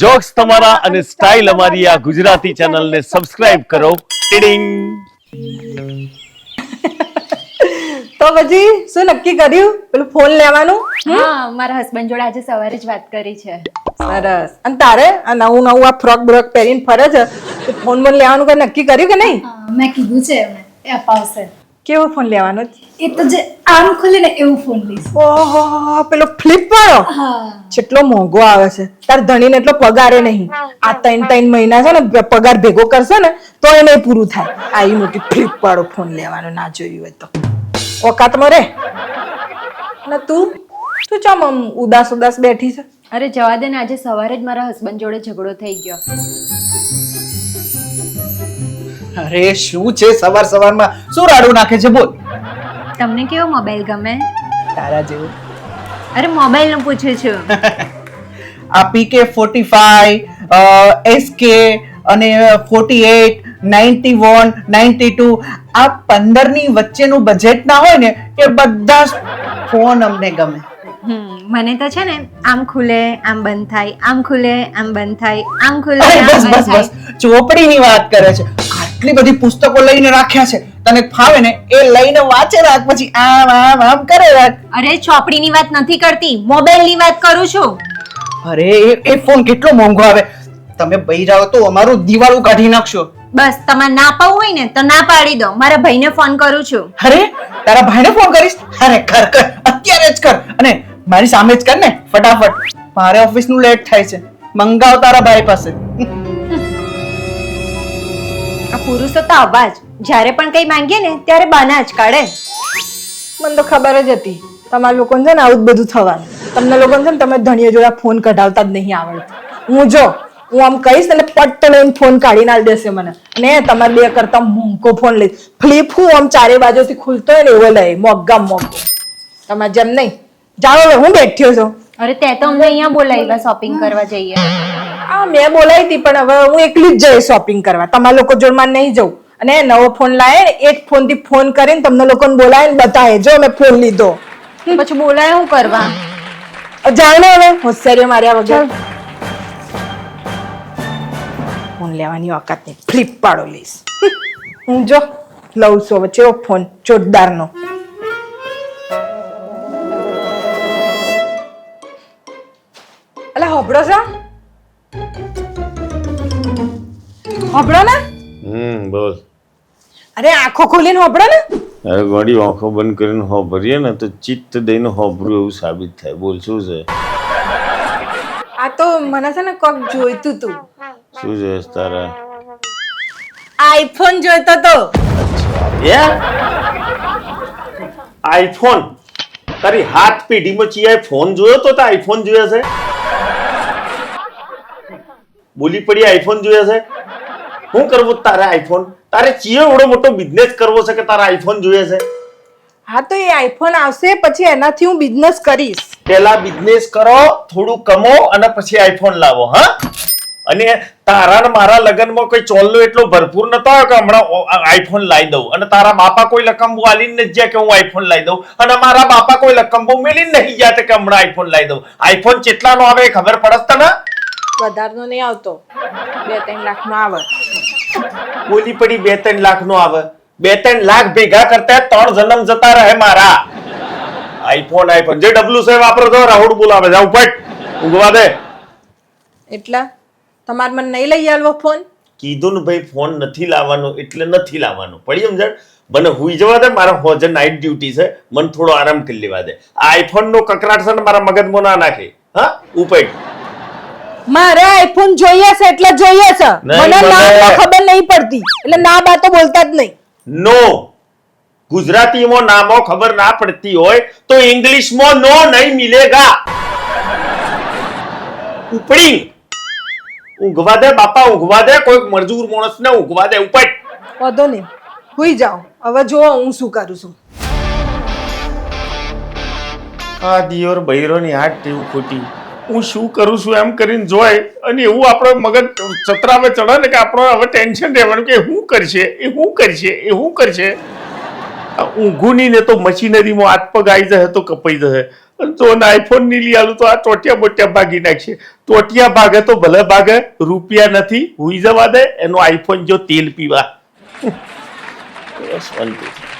Jokes તમારા અને style અમારી આ ગુજરાતી ચેનલને સબસ્ક્રાઇબ કરો. ટીડિંગ. તો પછી શું નક્કી કર્યું? પેલું ફોન લેવાનું? હા મારા હસબન્ડ જોડે આજે સવારે જ વાત કરી છે. સરસ. અને તારે આ નવું નવું આ ફ્રોક બ્રોક પહેરીને ફરે છે? ફોન બોન લેવાનું કઈ નક્કી કર્યું કે નહીં? મેં કીધું છે એ અપાવશે. કેવો ફોન લેવાનો એ તો જે આમ ખુલે ને એવું ફોન લઈશ. ઓહો પેલો ફ્લિપ વાળો? કેટલો મોંઘો આવે છે. તાર ધણીને એટલો પગારે નહીં. આ ત્રણ ત્રણ મહિના છે ને પગાર ભેગો કરશે ને તો એને પૂરું થાય. આવી મોટી ફ્લિપ વાળો ફોન લેવાનો ના જોયું હોય તો. ઓકાતમાં રે ને તું? તું ચમ આમ ઉદાસ ઉદાસ બેઠી છે? અરે જવા દે ને આજે સવારે જ મારા હસબન્ડ જોડે ઝઘડો થઈ ગયો. અરે શું છે? સવાર સવારમાં શું રાડું નાખે છે? બોલ. તમને કેવો મોબાઈલ ગમે? તારા જેવો. અરે મોબાઈલનું પૂછું છું. આ પીકે ફોર્ટી ફાઈવ એસકે અને forty eight ninety one ninety two આ પંદરની વચ્ચેનું બજેટ ના હોય ને એ બધા ફોન અમને ગમે. મને તો છે ને આમ ખુલે આમ બંધ થાય આમ ખુલે આમ બંધ થાય આમ ખુલે બસ બસ બસ. ચોપડીની વાત કરે છે. આટલી બધી પુસ્તકો લઈને રાખ્યા છે. તને ફાવે ને એ લઈને વાંચે રાખ પછી આમ આમ આમ કરે રાખ. અરે ચોપડીની વાત નથી કરતી. મોબાઈલની વાત કરું છું. અરે એ ફોન કેટલો મોંઘો આવે. તમે બૈરાઓ તો અમારું દિવાળું કાઢી નાખશો. બસ તમારે ના પાવું હોય ને તો ના પાડી દો. મારા ભાઈને ફોન કરું છું. અરે તારા ભાઈને ફોન કરીશ? અરે કર કર. અત્યારે જ કર. અને મારી સામે જ કર ને ફટાફટ. મારે ઓફિસનું લેટ થાય છે. મંગાવ તારા ભાઈ પાસે. આ પુરુષો તો આવા જ જ્યારે પણ કઈ માંગીએ ને, ત્યારે બાના જ કાઢે. મને તો ખબર જ હતી. તમારા લોકોને છે ને આવું બધું થવાનું. તમને લોકોને છે ને તમે ધણીએ જોડે ફોન કઢાવતા જ નહીં આવડતું. હું જો, હું આમ કહીશ ને પટ્ટ લઈને ફોન કાઢી આલ દેશે મને. ને તમારે બે કરતા મોંઘો ફોન લઈશ ફ્લિપ હું આમ ચારે બાજુથી ખુલતો હોય ને, એવો લઈ મોગા મોગો તમારે જેમ નહીં. જાઓ હું બેઠ્યો છું. અરે તે તો અમને અહીંયા બોલાવ્યા શોપિંગ કરવા જઈએ. આ મેં બોલાવી હતી પણ હવે હું એકલી જ જઈ શોપિંગ કરવા. તમારા લોકો જોડમાં નહીં જવું. અને નવો ફોન લાવે ને એ જ ફોનથી ફોન કરીને તમને લોકોને બોલાવીને બતાવે. જો મેં ફોન લીધો. પછી બોલાય હું કરવા? જાણે ને હવે. હોશિયારીઓ માર્યા વગર. ફોન લેવાની ઓકાત નહીં. ફ્લિપ પાડો લઈશ હું જો લઉં છું હવે. ચેવો ફોન જોરદાર અલા હોબળો છો? હોબળો ને? હમ બોલ. અરે આંખો ખોલીને હોબળો ને. અરે ગોડી આંખો બંધ કરીને હોભરીએ ને તો ચિત્ત દઈને હોભરું એવું સાબિત થાય. બોલ શું છે? આ તો મને છે ને કોક જોઈતું તું. શું છે તારા? આઈફોન જોઈતો તો. એ? આઈફોન? તારી હાથ પેઢીમાં ચિયાએ ફોન જોયો તો તે આઈફોન જોયો છે? બોલી પડી આઈફોન જોઈએ છે? શું કરવું તારે આઈફોન? તારે ચિયો એવડો મોટો બિઝનેસ કરવો છે કે તારા આઈફોન જોઈએ છે? હા તો એ આઈફોન આવશે પછી એનાથી હું બિઝનેસ કરીશ. પેલા બિઝનેસ કરો થોડું કમો અને પછી આઈફોન લાવો હા? અને તારા ને મારા લગ્નમાં કોઈ ચોલ્લો એટલો ભરપૂર નતો આવ્યો કે હમણાં આઈફોન લાવી દઉં. અને તારા બાપા કોઈ લકંબુ આલી નથી ગયા કે હું આઈફોન લાવી દઉં. અને મારા બાપા કોઈ લકંબુ મેલી નહીં જાય કે હમણાં આઈફોન લાવી દઉં. આઈફોન કેટલાનો આવે ખબર પડસ તને? વધારનો નહીં આવતો. બે ત્રણ લાખ નો આવે. બોલી પડી બે ત્રણ લાખ નો આવે. બે ત્રણ લાખ ભેગા કરતા ત્રણ જન્મ જતા રહે મારા. આઈફોન આઈફોન જે ડબલ્યુ છે વાપરો તો રાહુલ બોલાવે જાવ પટ ઉગવા દે. એટલા? તમાર મને નહીં લઈ આલવો ફોન? કીધું ને ભાઈ ફોન નથી લાવવાનો એટલે નથી લાવવાનો. પડી સમજણ? મને હુઈ જવા દે મારા હોજે નાઇટ ડ્યુટી છે. મને થોડો આરામ કરી લેવા દે. આઈફોન નો કકરાટ છે ને મારા મગજમાં ના નાખે. હા? ઉપેટ મારે આઈફોન જોઈએ છે એટલે જોઈએ છે. મને. ના ખબર નહીં પડતી. એટલે ના બા તો બોલતા જ નહીં. નો. ગુજરાતીમાં નામો ખબર ના પડતી હોય તો ઇંગ્લિશમાં નો નહીં મિલેગા. ઉપડી. ઊંઘવા દે બાપા ઊંઘવા દે. કોઈક મજૂર માણસને ઊંઘવા દે. ઉપટ વાંધો નહીં. હુઈ જાઓ. હવે જોવો હું શું કરું છું. આ દિયોર બૈરોની હાથ ટીવ ખોટી. હું શું કરું છું એમ કરીને જોય અને એવું આપણો મગજ ચતરાવે ચડે ને કે આપણો હવે ટેન્શન રહેવાનું કે શું કરશે? એ શું કરશે? એ શું કરશે? આ ઊંઘું નહીં ને તો મશીનરીમાં હાથ પગ આવી જશે તો કપાઈ જશે. જો આઈફોનની લઈ આલું તો આ ટોટિયા બોટિયા ભાગી નાખશે. ટોટિયા ભાગે તો ભલે ભાગે, રૂપિયા નથી, હુઈ જવા દે. એનો આઈફોન જો તેલ પીવા.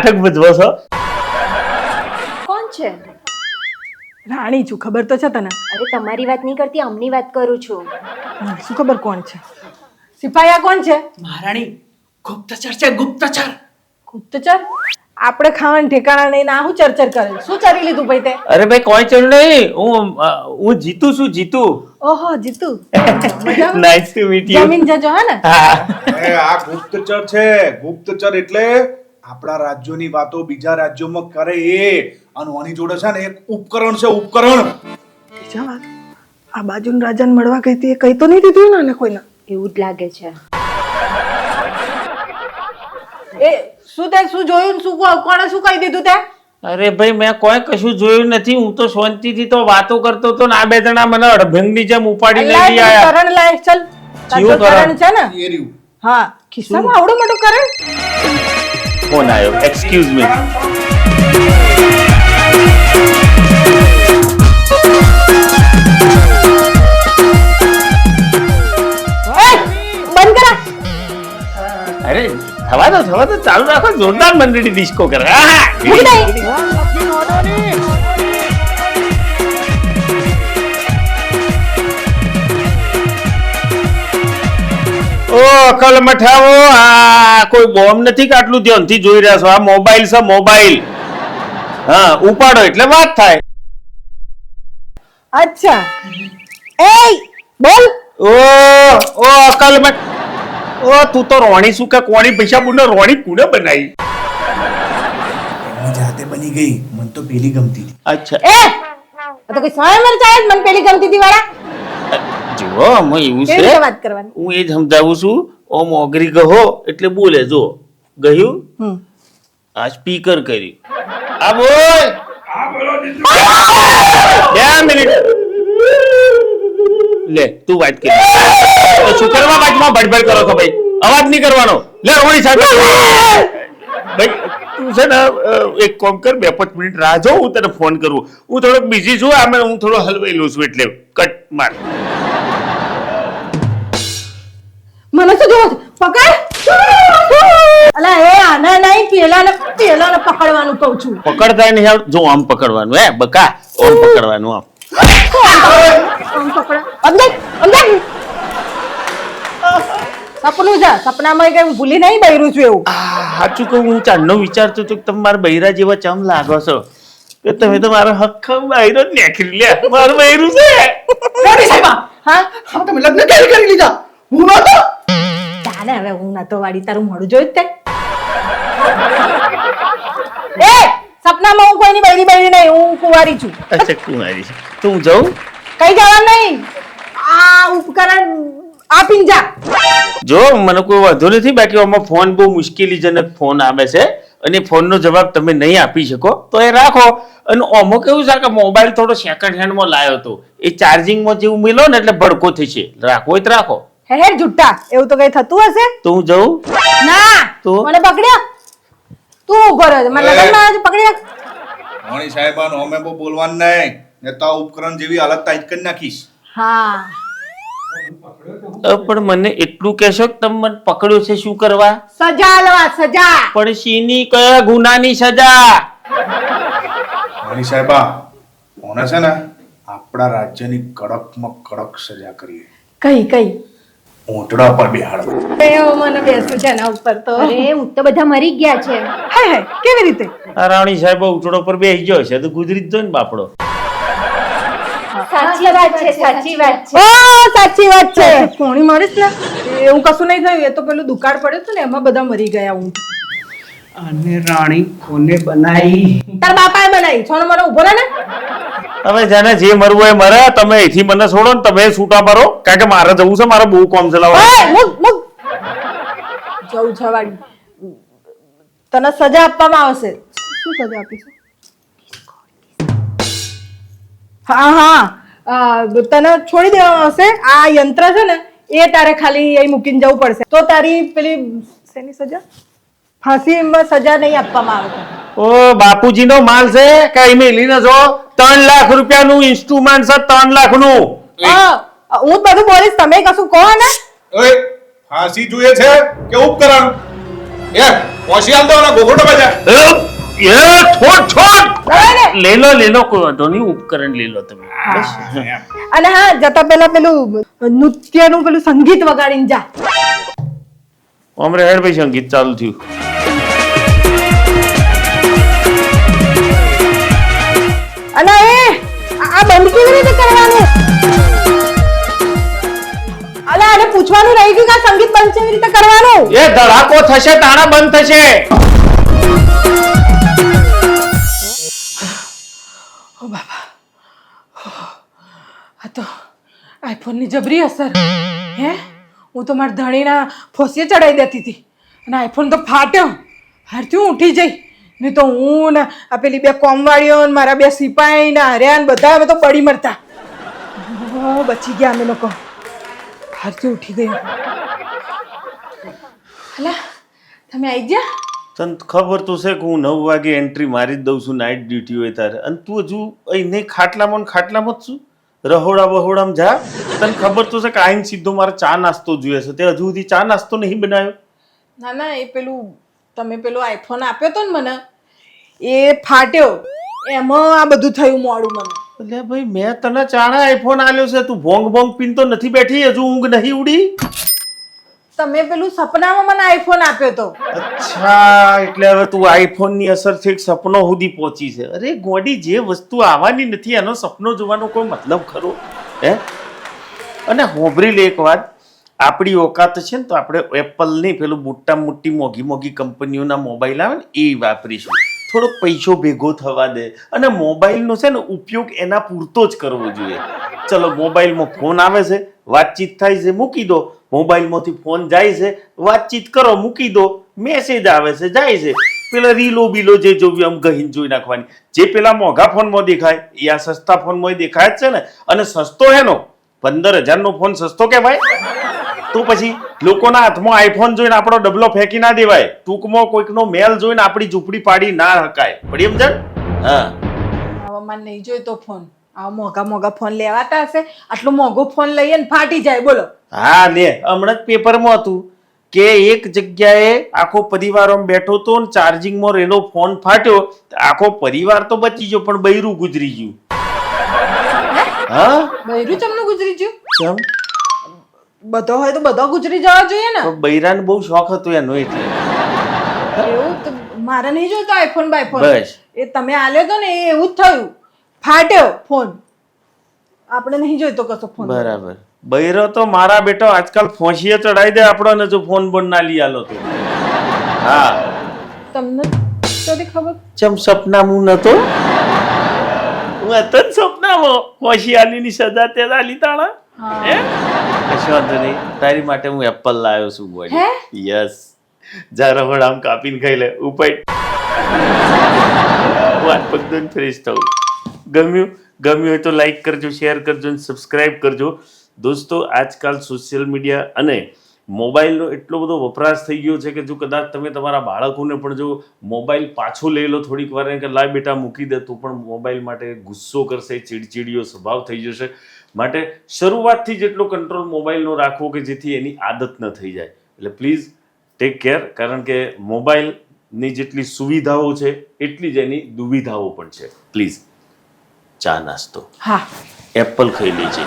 નાટક ભજવો છો? કોણ છે? રાણી છું ખબર તો છે તને? અરે તમારી વાત નહીં કરતી અમની વાત કરું છું. શું ખબર કોણ છે? સિપાયા કોણ છે? મહારાણી ગુપ્તચર છે ગુપ્તચર. ગુપ્તચર? આપણે ખાવાનું ઠેકાણા નહીં ના હું ચરચર કરે શું ચરી લીધું ભાઈ તે? અરે ભાઈ કોઈ ચર નહીં. હું હું જીતું છું જીતું. ઓહો Jitu. Nice to meet you જમીન જજો હે ને? હા. આ ગુપ્તચર છે. ગુપ્તચર એટલે આપણા રાજ્યોની વાતો બીજા રાજ્યોમાં કરે એ. અને આની જોડે છે ને એક ઉપકરણ છે ઉપકરણ. બીજા વાત આ બાજુના રાજાને મળવા ગઈ હતી એ કઈ તો નહીં દીધું ને આને કોઈને. એવું જ લાગે છે. એ શું તે શું જોયું ને શું કો- કોણે શું કહી દીધું તે? અરે ભાઈ મેં કોઈ કશું જોયું નથી. હું તો શાંતિથી તો વાતો કરતો હતો ને આ બે જણા મને અડભંગની જેમ ઉપાડી લાય લઈ પેલું આયા. કરણ લાય ચલ. તારો કરણ? કરણ? છે ને? એ રહ્યું. હા ખિસ્સામાં આવડો મોટો કરણ? ફોન આવ્યો. એક્સક્યુઝ મી ઓય, બંધ કરા. અરે થવા દો થવા દો. ચાલુ રાખો. જોરદાર મંડળી ડિસ્કો કરે. ઓ અકલ મઠાવો આ કોઈ બોમ્બ નથી કે આટલું ધ્યાનથી જોઈ રહ્યા છો? આ મોબાઈલ છે મોબાઈલ. હા ઉપાડો એટલે વાત થાય. અચ્છા. એ બોલ. ઓ ઓ અકલ મઠ ઓ તું તો રોણી શું કે કોણી પૈસા બુને રોણી કુને બનાવી? હું જાતે બની ગઈ. મને તો પેલી ગમતી હતી. એ અચ્છા આ તો કોઈ સ્વયંવર ચાલે મને પેલી ગમતી હતી વાળા? જુઓ હું એવું છે. વાત કરવાની? હું એ જ સમજાવું છું. ઓમ ઓગરી ગહો એટલે બોલે જો ગયું આ સ્પીકર કર્યું. આ બોલ! બે મિનિટ. લે તું વાત કરી. શું કરવા વાતમાં ભડભડ કરો છો ભાઈ. અવાજ નહીં કરવાનો. લે રોણી સાહેબ ભાઈ તું છે ને એક કોમ કર બે પાંચ મિનિટ રાહ જો હું તને ફોન કરું. હું થોડોક બિઝી છું આમે હું થોડો હલવાઈ લઉં છું એટલે કટ માર. છે? પકડ. અલા એ આને નહીં પેલાને પેલાને પકડવાનું કહું છું. પકડતા નહીં આવડતું. જો આમ પકડવાનું હે બકા આમ પકડવાનું આમ. આમ પકડ. અંદર અંદર સપનું છે સપનામાં કઈ ભૂલી નહીં બૈરું છું એવું. આ સાચું કહું હું ચાંદનો વિચારતો છું કે તમે મારા બૈરા જેવા ચમ લાગો છો. કે તમે તો મારો હક બૈરો જ નેખરી લે મારું બૈરું છે. હા? હવે તમે લગ્ન કરી લીધા? હું ચાલે હવે હું નતો વાળી તારું મોઢું જોયું જ તે. એ સપનામાં હું કોઈની બૈરી બૈરી નહીં હું કુંવારી છું. અચ્છા કુમારી છે. તો હું જાઉં? કઈ જવાનું નહીં. આ ઉપકરણ આપીને જા. જો મને કોઈ વાંધો નથી બાકી આમાં ફોન બહુ મુશ્કેલીજનક ફોન આવે છે અને ફોનનો જવાબ તમે નહીં આપી શકો તો એ રાખો. અને ઓમો કેવું છે કે મોબાઈલ થોડો સેકન્ડ હેન્ડમાં લાવ્યો હતો એ ચાર્જિંગમાં જેવું મિલો ને એટલે ભડકો થશે. રાખો તો રાખો. હે હે જુટ્ટા એવું તો કઈ થતું હશે? તો હું જાઉં? ના. તો? મને પકડ્યો. તું ઊભો રહ્યો મને એ. લગનમાં આજે પકડી રાખ રોણી સાહેબાનો અમે બહુ બોલવાનું નહીં. ને તો ઉપકરણ જેવી હાલત તાઈ કરી નાખીશ. હા. પણ મને એટલું કહેશો કે તમે મને પકડ્યો છે શું કરવા? સજા લવા સજા. પણ શીની કયા ગુનાની સજા? રોણી સાહેબા ઓને છે ને આપણા રાજ્યની કડકમાં કડક સજા કરીએ? કઈ કઈ? ઊંટડા પર બેહાડ એ મને બેસવું છે એના ઉપર તો. અરે હું તો બધા મરી ગયા છે. હાય હાય કેવી રીતે? આ રાણી સાહેબ ઉટડો પર બેસી ગયો છે તો ગુજરી જ ને બાપડો. સાચી વાત છે સાચી વાત છે. ઓ સાચી વાત છે. કોણી મળીશ ને? એવું કશું નહીં થયું એ તો પેલું દુકાળ પડ્યું હતું ને એમાં બધા મરી ગયા ઊંટ. અને રાણી કોને બનાવી? તાર બાપાએ બનાવી. છોનો મને ઊભો રહે ને. હવે જેને જે મરવું એ મરે તમે અહીંથી મને છોડો ને તમે છૂટા મારો કારણ કે મારે જવું છે મારે બહુ કોમ ચલાવવા જવું છે તને સજા આપવામાં આવશે. શું સજા આપીશું હા હા. તને છોડી દેવામાં આવશે. આ યંત્ર છે ને એ તારે ખાલી અહીં મૂકીને જવું પડશે. તો તારી પેલી શેની સજા? ફાંસીમાં સજા નહીં આપવામાં આવે. ઓ બાપુજીનો માલ છે કઈ મેલીને જો ત્રણ લાખ રૂપિયાનું ઇન્સ્ટ્રુમેન્ટ છે ત્રણ લાખનું. હા, હું જ બધું બોલીશ તમે કશું કહો ને. ઓય ફાંસી જોઈએ છે કે ઉપકરણ? એ પોસી આલ દો ને ગોગોટો બજા. એ, છોડ છોડ. લે લો લે લો કોઈ વાંધો નહીં ઉપકરણ લે લો તમે. અને હા જતા પહેલા પેલું નૃત્યનું પેલું સંગીત વગાડીને જા. ઓમરે હેડ ભાઈ સંગીત ચાલુ થયું. અને એ આ બંધ કેવી રીતે કરવાનું? અલા આને પૂછવાનું રહી ગયું કે આ સંગીત બંધ કેવી રીતે કરવાનું? એ ધડાકો થશે તાણા બંધ થશે. આ તો આઈફોનની જબરી અસર. હે? હું તો મારા ધણીના ફોસીએ ચડાવી દેતી હતી. અને આઈફોન તો ફાટ્યો. હારથી હું ઉઠી જઈ. નહીં તો હું ને આ પેલી બે કોમવાળીઓ ને મારા બે સિપાહી ને હર્યા ને બધા અમે તો પડી મરતા. બચી ગયા અમે લોકો. હારથી ઉઠી ગઈ હલા તમે આવી ગયા? તને ખબર તો છે કે હું નવ વાગે એન્ટ્રી મારી જ દઉં છું નાઇટ ડ્યુટી હોય તારે. અને તું હજુ અહીં ખાટલામાં ને ખાટલામાં જ છું? રહોડા બહોડામાં જા. તને ખબર તો છે કે આઈને સીધો મારે ચા નાસ્તો જોઈએ છે. તે હજુ સુધી ચા નાસ્તો નહીં બનાવ્યો. ના ના એ પેલું તમે પેલો આઈફોન આપ્યો તો ને મને એ ફાટ્યો. એમાં આ બધું થયું મોડું મને. એટલે ભાઈ મેં તને ચાણા આઈફોન આલ્યો છે. તું ભોંગ ભોંગ પીન તો નથી બેઠી હજુ ઊંઘ નહીં ઉડી? તમે પેલું સપનામાં મને આઈફોન આપ્યો તો. અચ્છા એટલે હવે તું આઈફોનની અસર એક સપનો સુધી પહોંચી છે. અરે ગોડી જે વસ્તુ આવવાની નથી એનો સપનો જોવાનો કોઈ મતલબ ખરો? હે? અને હોભરી લે એક વાત. આપણી ઓકાત છે ને તો આપણે એપલની પેલું મોટા મોટી મોઘી મોઘી કંપનીઓના મોબાઈલ આવે ને એ વાપરીશું. થોડોક પૈસો ભેગો થવા દે. અને મોબાઈલનો છે ને ઉપયોગ એના પૂરતો જ કરવો જોઈએ. ચલો, મોબાઈલમાં ફોન આવે છે, વાતચીત થાય છે, મૂકી દો. મોબાઈલમાંથી ફોન જાય છે, વાતચીત કરો, મૂકી દો. મેસેજ આવે છે, જાય છે. પેલા રીલો બીલો જે જોવી આમ ગહીન જોઈ નાખવાની. જે પેલા મોંઘા ફોનમાં દેખાય, એ આ સસ્તા ફોનમાં દેખાય જ છે ને. અને સસ્તો હેનો? પંદર હજારનો ફોન સસ્તો કહેવાય? તો પછી લોકોના હાથમાં આઈફોન જોઈને આપણો ડબલો ફેંકી ના દેવાય. ટૂંકમાં કોઈકનો મેલ જોઈને આપણી ઝૂંપડી પાડી ના હકાય. પડી સમજણ હા. મને નહીં જોઈતો ફોન આ મોંઘા મોંઘા ફોન લેવાતા હશે. આટલો મોંઘો ફોન લઈએ ને ફાટી જાય. બોલો. હા લે. હમણાં જ પેપરમાં હતું કે એક જગ્યાએ આખો પરિવાર આમ બેઠો તો ને ચાર્જિંગમાં રહેલો ફોન ફાટ્યો. આખો પરિવાર તો બચી ગયો પણ બૈરું ગુજરી ગયું. હા? બૈરું ચમનું ગુજરી ગયું? ચમ? બધો હોય તો બધો ગુજરી જવા જોઈએ ને. તો બૈરાને બહુ શોખ હતો એનો એટલે. એવું તો મારે નહીં જોઈતો આઈફોન બાયફોન બસ. એ તમે આલ્યો તો ને એ એવું જ થયું. ફાટ્યો ફોન આપણે નહીં જોઈતો કશો ફોન બરાબર. બૈરો તો મારા બેટો આજકાલ ફોંસીએ ચડાઈ દે આપણને જો ફોન બોન ના લઈ આલો તો. હા. તમને કદી ખબર? ચમ સપનામાં નતો? હું હતો જ સપનામાં. આલીની સજા તે આલી તાણા હે? કશો વાંધો નહીં. તારી માટે હું એપલ લાવ્યો છું? બોડી. યસ જા રહોડ આમ કાપીને ખાઈ લે. ઉપાય. વાત પગદન ફ્રેશ થવું ગમ્યું? ગમ્યું હોય તો લાઈક કરજો શેર કરજો અને સબસ્ક્રાઈબ કરજો. દોસ્તો આજકાલ સોશિયલ મીડિયા અને મોબાઈલનો એટલો બધો વપરાશ થઈ ગયો છે કે જો કદાચ તમે તમારા બાળકોને પણ જો મોબાઈલ પાછો લઈ લો થોડીક વાર કે લાય બેટા મૂકી દે તો પણ મોબાઈલ માટે ગુસ્સો કરશે ચીડચીડીયો સ્વભાવ થઈ જશે. માટે શરૂઆતથી જ એટલો કંટ્રોલ મોબાઈલનો રાખવો કે જેથી એની આદત ન થઈ જાય. એટલે પ્લીઝ ટેક કેર કારણ કે મોબાઈલની જેટલી સુવિધાઓ છે એટલી જ એની દુવિધાઓ પણ છે. પ્લીઝ ચા નાસ્તો. હા. એપલ ખાઈ લેજે.